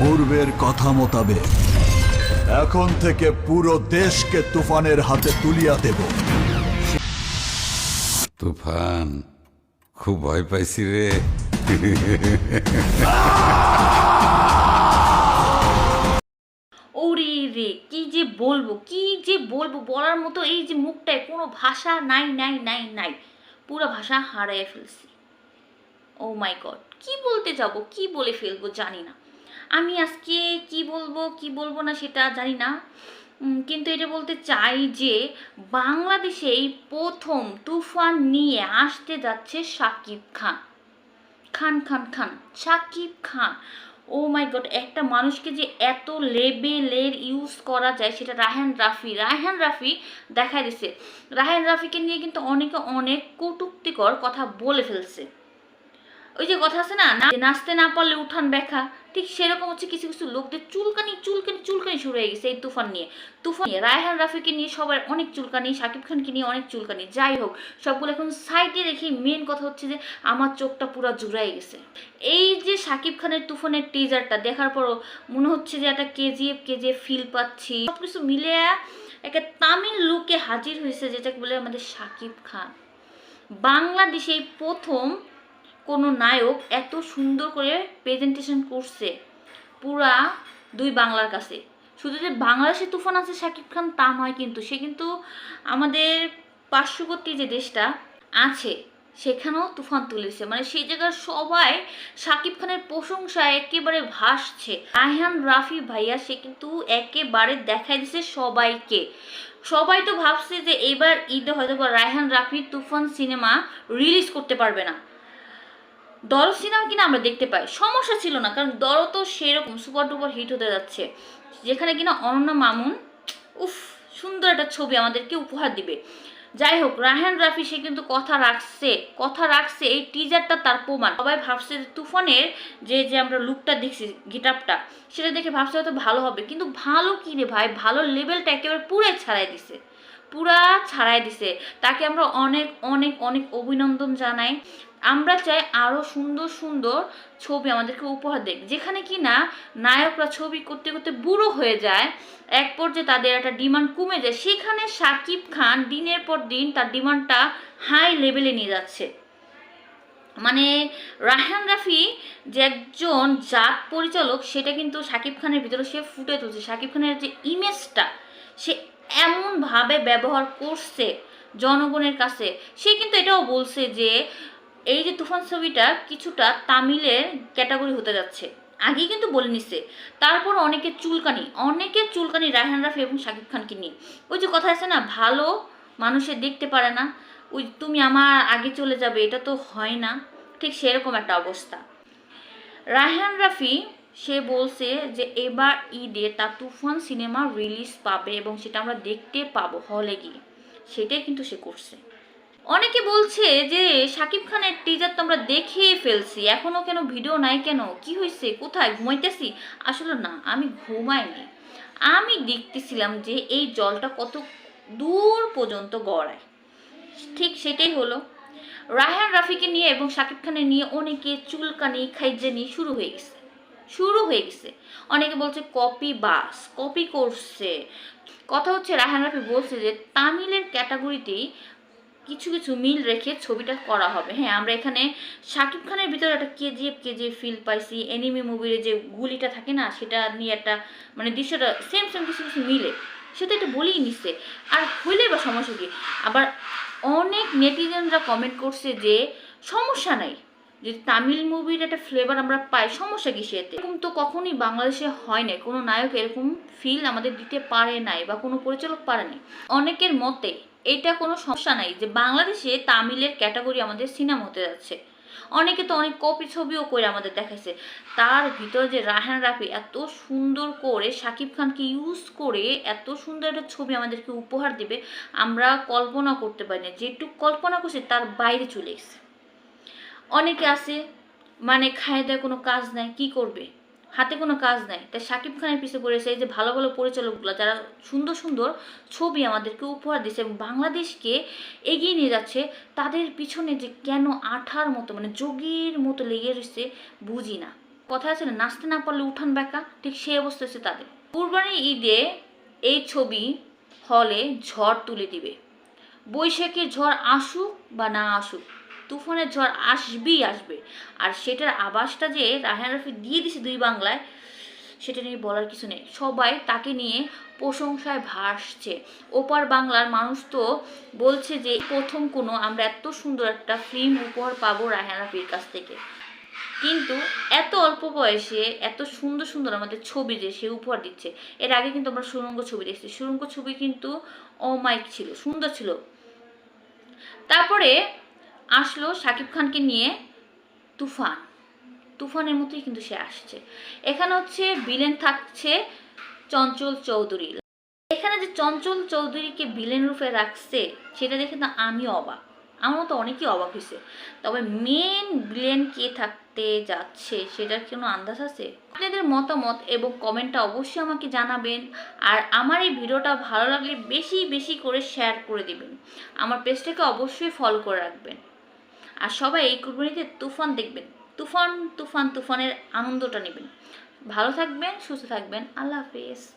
পূর্বের কথা মোতাবেক এখন থেকে পুরো দেশকে তুফানের হাতে তুলিয়া দেব। তুফান খুব ভয় পাইছি রে। ওরে রে কি যে বলব কি যে বলব বলার মতো এই যে মুখটায় কোনো ভাষা নাই নাই নাই নাই পুরো ভাষা হারিয়ে ফেলছি। ও মাই গড কি বলতে যাব কি বলে ফেলব জানি না। আমি আজকে কি বলব কি বলব না সেটা জানি না। কিন্তু এটা বলতে চাই যে বাংলাদেশে এই প্রথম তুফান নিয়ে আসতে যাচ্ছে Shakib Khan. Khan Khan Khan, Shakib Khan. Oh my god, একটা মানুষকে যে এত লেবেলের ইউজ করা যায় সেটা রায়হান রাফি। রায়হান রাফি দেখা দিছে। রায়হান রাফিকে নিয়ে কিন্তু অনেকে অনেক কটুক্তিকর কথা বলে ফেলছে। ওই যে কথা আছে না- নাচতে না পারলে উঠান ব্যাখ্যা। ঠিক সেরকম হচ্ছে কিছু কিছু লোকদের চুলকানি চুলকানি চুলকানি শুরু হয়ে গেছে এই তুফান নিয়ে। তুফান নিয়ে, রায়হান রাফিকে নিয়ে সবার অনেক চুলকানি, শাকিব খানকে নিয়ে অনেক চুলকানি, যাই হোক, সবগুলো এখন সাইডে রেখে মেন কথা হচ্ছে যে আমার চোখটা পুরো জুড়াই গেছে। এই যে শাকিব খানের তুফানের টিজারটা দেখার পরও মনে হচ্ছে যে একটা কেজিএফ কেজিএফ ফিল পাচ্ছি। সব কিছু মিলে একটা তামিল লুকে হাজির হয়েছে যেটাকে বলে আমাদের শাকিব খান। বাংলাদেশে প্রথম কোনো নায়ক এত সুন্দর করে প্রেজেন্টেশন করছে। পুরা দুই বাংলার কাছে। শুধু যে বাংলাদেশে তুফান আছে শাকিব খান তা নয় কিন্তু, সে কিন্তু আমাদের পার্শ্ববর্তী যে দেশটা আছে, সেখানেও তুফান তুলেছে। মানে সেই জায়গার সবাই শাকিব খানের প্রশংসা একেবারে ভাসছে। রায়হান রাফি ভাইয়া, সে কিন্তু একেবারে দেখাই দিছে সবাইকে। সবাই তো ভাবছে যে এবার ঈদে হয়তো রায়হান রাফি তুফান সিনেমা রিলিজ করতে পারবে না। দর সিনেমা কিনা আমরা দেখতে পাই। সমস্যা ছিল না, কারণ দর তো সেরকম সুপার ডুপার হিট হতে যাচ্ছে। যেখানে কিনা অনন্যা মামুন, উফ, সুন্দর একটা ছবি আমাদেরকে উপহার দিবে। যাই হোক রাহান রাফি, সে কিন্তু কথা রাখছে কথা রাখছে, এই টিজারটা তার প্রমাণ। সবাই ভাবছে তুফানের যে যে আমরা লুকটা দেখছি গিটাপটা সেটা দেখে ভাবছে হয়তো ভালো হবে, কিন্তু ভালো কি রে ভাই? ভালো লেভেলটা একেবারে পুরে ছাড়াই দিছে। পুরা ছাড়াই দিছে। তাকে আমরা অনেক অনেক অনেক অভিনন্দন জানাই। আমরা চাই আরও সুন্দর সুন্দর ছবি আমাদেরকে উপহার দেখ যেখানে কি না নায়করা ছবি করতে করতে বুড়ো হয়ে যায়, এক পর্যায়ে তাদের একটা ডিমান্ড কমে যায়। সেখানে সাকিব খান দিনের পর দিন তার ডিমান্ডটা হাই লেভেলে নিয়ে যাচ্ছে। মানে রাহান রাফি যে একজন জাত পরিচালক, সেটা কিন্তু শাকিব খানের ভিতরে সে ফুটে তুলছে। শাকিব খানের যে ইমেজটা সে এমনভাবে ব্যবহার করছে জনগণের কাছে। সে কিন্তু এটাও বলছে যে, এই যে তুফান ছবিটা কিছুটা তামিলের ক্যাটাগরি হতে যাচ্ছে। আগেই কিন্তু বলে নিছে। তারপর অনেকে চুলকানি অনেকে চুলকানি রায়হান রাফি এবং শাকিব খানকে নিয়ে। ওই যে কথা আছে না, ভালো মানুষে দেখতে পারে না। ওই তুমি আমার আগে চলে যাবে, এটা তো হয় না। ঠিক সেরকম একটা অবস্থা। রায়হান রাফি সে বলছে যে এবার ঈদে তার তুফান সিনেমা রিলিজ পাবে এবং সেটা আমরা দেখতে পাবো হলে গিয়ে। সেটাই কিন্তু সে করছে। অনেকে বলছে যে শাকিব খানের টিজার তো আমরা দেখেই ফেলছি এখনও কেন ভিডিও নাই কেন? কি হয়েছে? কোথায়? ঘুমাইতেছি? আসলে না, আমি ঘুমাইনি। আমি দেখতেছিলাম যে এই জলটা কত দূর পর্যন্ত গড়ায়। ঠিক সেটাই হলো। রায়হান রাফিকে নিয়ে এবং শাকিব খানের নিয়ে অনেকে চুলকানি, খাইজানি শুরু হয়ে গেছে। শুরু হয়ে গেছে। অনেকে বলছে, কপি বাস, কপি করছে। কথা হচ্ছে, রায়হান রাফি বলছে যে, তামিলের ক্যাটাগরিতেই কিছু কিছু মিল রেখে ছবিটা করা হবে। হ্যাঁ আমরা এখানে শাকিব খানের ভিতরে একটা কেজিএফ কেজিএফ ফিল পাইছি। এনিমি মুভির যে গুলিটা থাকে না, সেটা নিয়ে একটা মানে দৃশ্যটা সেম সেম কিছু কিছু মিলে। সেটা এটা বলেই নিচ্ছে। আর হইলে বা সমস্যা কি? আবার অনেক নেটিজেনরা কমেন্ট করছে যে, সমস্যা নাই। যদি তামিল মুভির একটা ফ্লেভার আমরা পাই সমস্যা কি সেতে এরকম তো কখনোই বাংলাদেশে হয় না কোনো নায়ক এরকম ফিল আমাদের দিতে পারে নাই বা কোনো পরিচালক পারে নাই। অনেকের মতে এটা কোনো সমস্যা নাই যে বাংলাদেশে তামিলের ক্যাটাগরি আমাদের সিনেমা হতে যাচ্ছে অনেকে তো অনেক কপি ছবিও করে আমাদের দেখাইছে। তার ভিতরে যে রাহান রাফি এত সুন্দর করে শাকিব খানকে ইউজ করে এত সুন্দর একটা ছবি আমাদেরকে উপহার দেবে, আমরা কল্পনা করতে পারি না। যেটুকু কল্পনা করছি তার বাইরে চলে গেছে। অনেকে আছে মানে খায় দেয় কোনো কাজ নাই, কি করবে? হাতে কোনো কাজ নাই। তাই শাকিব খানের পিছিয়ে পড়েছে এই যে ভালো ভালো পরিচালকগুলো, যারা সুন্দর সুন্দর ছবি আমাদেরকে উপহার দিচ্ছে এবং বাংলাদেশকে এগিয়ে নিয়ে যাচ্ছে, তাদের পিছনে যে কেন আঠার মতো মানে যোগীর মতো লেগে রয়েছে বুঝি না। কথা আছে না, নাচতে না পারলে উঠান ব্যাকা ঠিক সেই অবস্থা হচ্ছে তাদের। কুরবানির ঈদে এই ছবি হলে ঝড় তুলে দিবে। বৈশাখের ঝড় আসুক বা না আসুক তুফানের ঝড় আসবেই আসবে। আর সেটার আভাসটা যে রাহান রফি দিয়ে দিছে দুই বাংলায়, সেটা নিয়ে বলার কিছু নেই। সবাই তাকে নিয়ে প্রশংসায় ভাসছে। ওপার বাংলার মানুষ তো বলছে যে, প্রথম কোনো আমরা এত সুন্দর একটা ফিল্ম উপহার পাবো রায়হান রাফির কাছ থেকে। কিন্তু এত অল্প বয়সে, এত সুন্দর সুন্দর আমাদের ছবি যে সে উপহার দিচ্ছে, এর আগে কিন্তু আমরা সুরঙ্গ ছবি দেখছি। সুরঙ্গ ছবি কিন্তু অমাইক ছিল, সুন্দর ছিল। তারপরে আসলো শাকিব খানকে নিয়ে তুফান। তুফানের মতোই কিন্তু সে আসছে। এখানে হচ্ছে ভিলেন থাকছে চঞ্চল চৌধুরী। এখানে যে চঞ্চল চৌধুরীকে ভিলেন রূপে রাখছে, সেটা দেখে তো আমি অবাক। আমার মতো অনেকেই অবাক হয়েছে। তবে মেন ভিলেন কে থাকতে যাচ্ছে, সেটার কোনো আন্দাজ আছে? আপনাদের মতামত এবং কমেন্টটা অবশ্যই আমাকে জানাবেন। আর আমার এই ভিডিওটা ভালো লাগলে বেশি বেশি করে শেয়ার করে দিবেন। আমার পেজটাকে অবশ্যই ফলো করে রাখবেন। আর সবাই এই কুরবানিতে তুফান দেখবেন। তুফান তুফান, তুফানের আনন্দটা নেবেন। ভালো থাকবেন, সুস্থ থাকবেন। আল্লাহ হাফেজ।